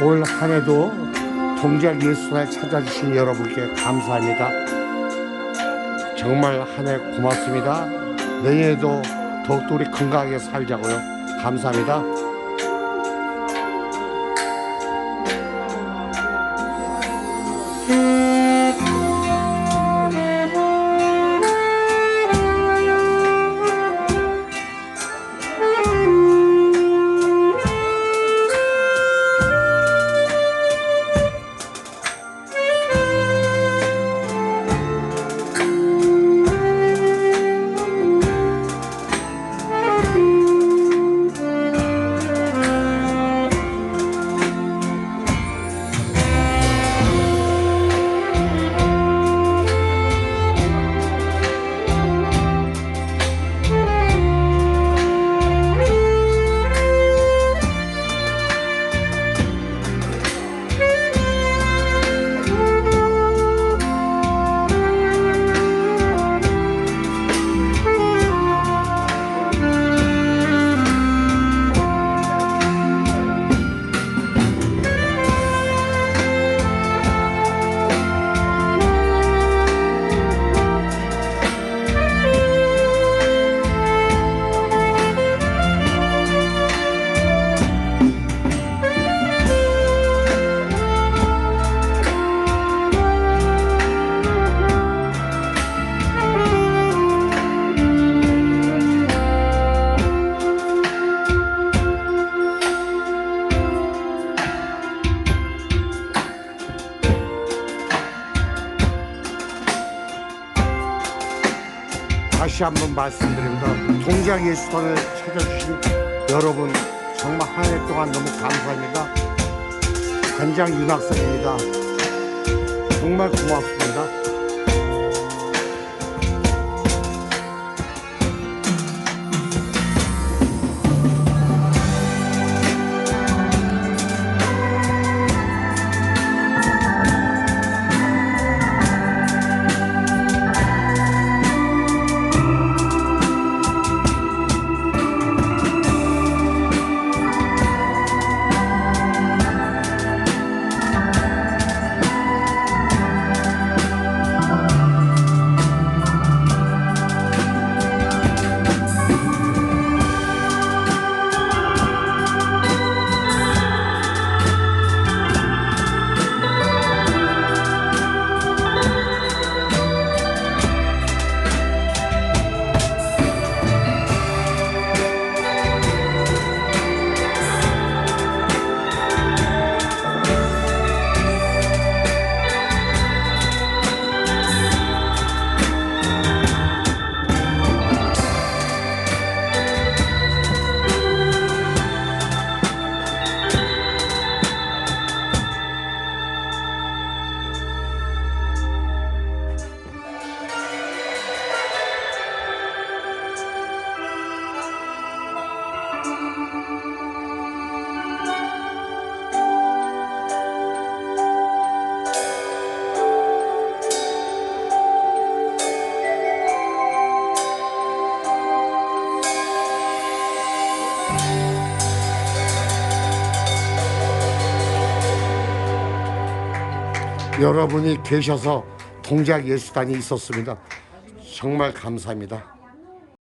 올 한 해도 동작 예술을 찾아주신 여러분께 감사합니다. 정말 한 해 고맙습니다. 내년에도 더욱더 우리 건강하게 살자고요. 감사합니다. 다시 한번 말씀드립니다. 동작 예술단을 찾아주신 여러분 정말 한 해 동안 너무 감사합니다. 관장 윤학선입니다. 정말 고맙습니다. 여러분이 계셔서 동작 예술단이 있었습니다. 정말 감사합니다.